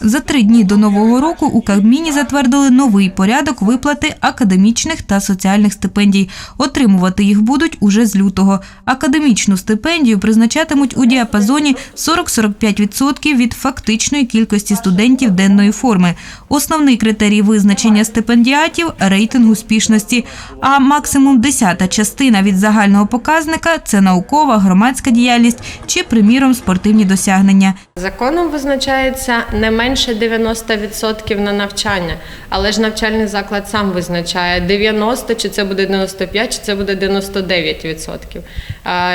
За три дні до нового року у Кабміні затвердили новий порядок виплати академічних та соціальних стипендій. Отримувати їх будуть уже з лютого. Академічну стипендію призначатимуть у діапазоні 40-45% від фактичної кількості студентів денної форми. Основний критерій визначення стипендіатів рейтинг успішності. А максимум десята частина від загального показника це наукова, громадська діяльність чи, приміром, спортивні досягнення. Законом визначається не менше 90% на навчання, але ж навчальний заклад сам визначає 90, чи це буде 95, чи це буде 99%.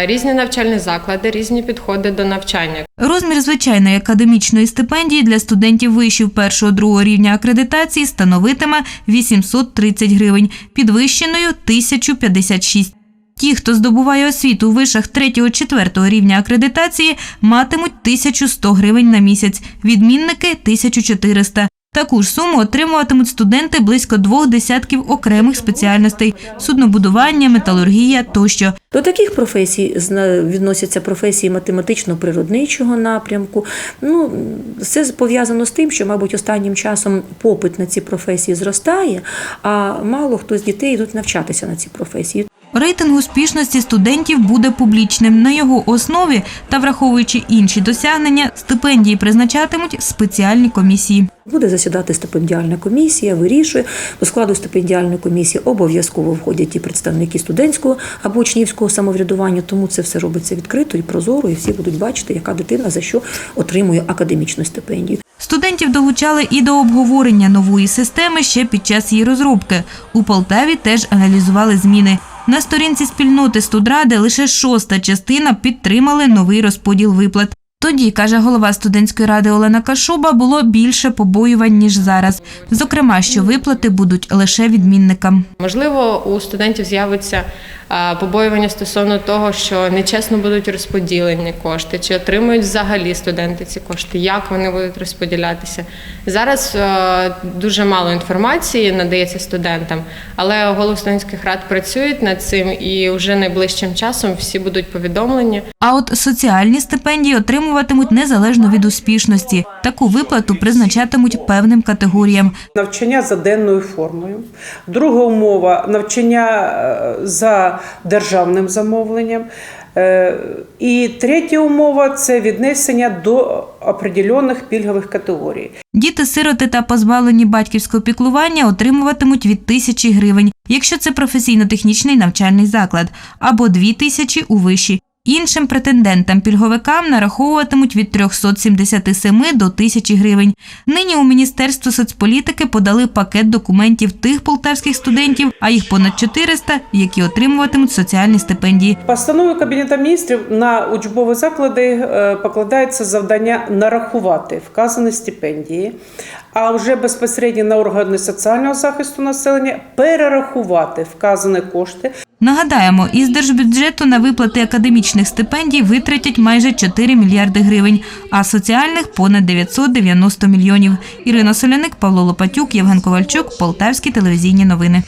Різні навчальні заклади, різні підходи до навчання. Розмір звичайної академічної стипендії для студентів вишів першого-другого рівня акредитації становитиме 830 гривень, підвищеною 1056. Ті, хто здобуває освіту у вишах 3-4 рівня акредитації, матимуть 1100 гривень на місяць, відмінники – 1400. Таку ж суму отримуватимуть студенти близько двох десятків окремих спеціальностей – суднобудування, металургія тощо. До таких професій відносяться професії математично-природничого напрямку. Ну, це пов'язано з тим, що, мабуть, останнім часом попит на ці професії зростає, а мало хто з дітей йдуть навчатися на ці професії. Рейтинг успішності студентів буде публічним. На його основі та враховуючи інші досягнення, стипендії призначатимуть спеціальні комісії. Буде засідати стипендіальна комісія, вирішує. До складу стипендіальної комісії обов'язково входять і представники студентського або учнівського самоврядування, тому це все робиться відкрито і прозоро, і всі будуть бачити, яка дитина за що отримує академічну стипендію. Студентів долучали і до обговорення нової системи ще під час її розробки. У Полтаві теж аналізували зміни. На сторінці спільноти студради лише шоста частина підтримали новий розподіл виплат. Тоді, каже голова студентської ради Олена Кашуба, було більше побоювань, ніж зараз. Зокрема, що виплати будуть лише відмінникам. Можливо, у студентів з'явиться побоювання стосовно того, що нечесно будуть розподілені кошти, чи отримують взагалі студенти ці кошти, як вони будуть розподілятися. Зараз дуже мало інформації надається студентам, але голови студентських рад працюють над цим, і вже найближчим часом всі будуть повідомлені. А от соціальні стипендії отримуватимуть незалежно від успішності. Таку виплату призначатимуть певним категоріям. Навчання за денною формою. Друга умова навчання е, за державним замовленням. Е, І третя умова це віднесення до определених пільгових категорій. Діти-сироти та позбавлені батьківського піклування отримуватимуть від тисячі гривень, якщо це професійно-технічний навчальний заклад, або дві тисячі у виші. Іншим претендентам-пільговикам нараховуватимуть від 377 до 1000 гривень. Нині у Міністерство соцполітики подали пакет документів тих полтавських студентів, а їх понад 400, які отримуватимуть соціальні стипендії. Постановою Кабінету міністрів на учбові заклади е, покладається завдання нарахувати вказані стипендії, а вже безпосередньо на органи соціального захисту населення перерахувати вказані кошти Нагадаємо, із держбюджету на виплати академічних стипендій витратять майже 4 мільярди гривень, а соціальних – понад 990 мільйонів. Ірина Соляник, Павло Лопатюк, Євген Ковальчук, Полтавські телевізійні новини.